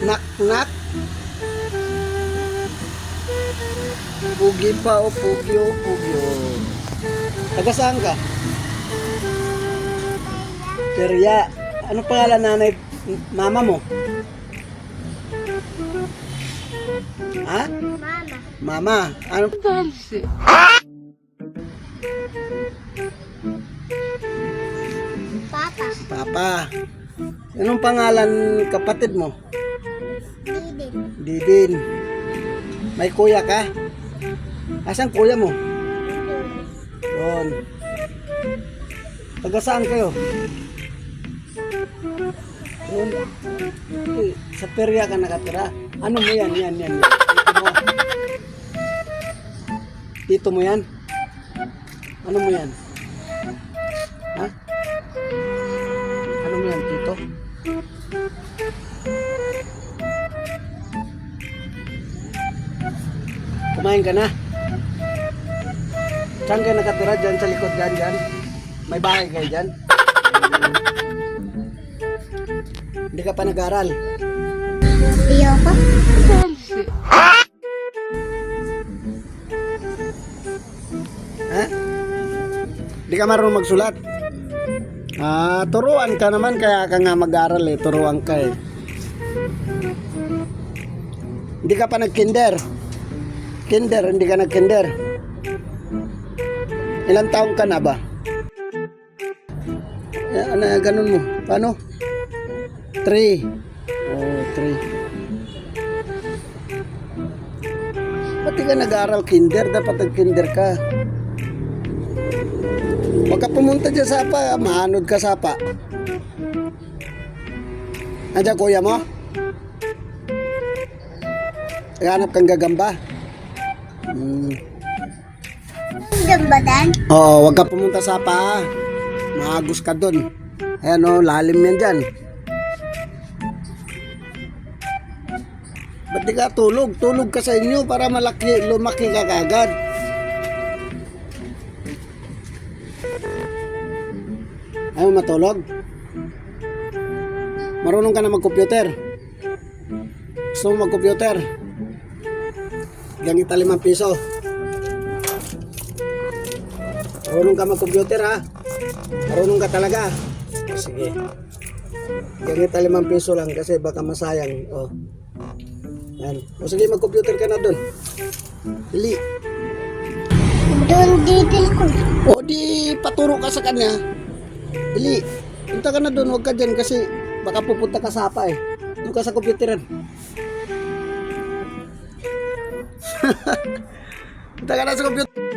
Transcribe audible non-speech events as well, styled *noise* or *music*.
Nak nak. Pugi pa o pugi o pugi o. Taga saan ka? Perya. Ano pangalan nanay mama mo? Ha? Mama. Mama. Ano? Papa. Papa. Anong pangalan kapatid mo? Didi. Didin. May kuya ka? Asan kuya mo? Doon. Taga saan kayo? Doon. Sa perya ka nakatira. Ano mo yan? Yan, yan. yan. Dito mo. Dito mo yan? Ano mo yan? Tito? Kumain ka na? Saan ka nakatira dyan sa likod dyan dyan? May bahay kayo dyan? Hindi ka pa nag-aral? Ayoko. Ha? Hindi ka marunong magsulat? Ah, turuan ka naman kaya ka nga mag-aral eh. Turuan ka eh. Hindi ka pa nag-kinder. Kinder, hindi ka nag-kinder. Ilang taong ka na ba? Eh, ano, ganun mo. Paano? Three. Oh, three. Ba't di ka nag-aaral kinder? Dapat nag-kinder ka. Huwag ka pumunta dyan sa apa. Maanod ka sa apa. Nandiyan kuya mo? Naghanap kang gagamba? Hmm. Diyan ba dan? Oo, huwag ka pumunta sa apa. Maagos ka dun. Ayan o, lalim yan dyan. Ba't di ka tulog? Tulog ka sa inyo para malaki, lumaki ka kagad. Ayaw mo matulog? Marunong ka na mag-computer? Gusto mo mag-computer? Ganita limang piso. Marunong ka mag-computer ha? Marunong ka talaga? Sige. Ganita limang piso lang kasi baka masayang. O. Yan. O sige, mag-computer ka na dun. Dili. Doon didil ko. O di paturo ka sa kanya. Dili. Punta ka na dun, huwag ka dyan kasi baka pupunta ka sa apa eh. Doon ka sa computeran. *laughs* Punta ka na sa computer.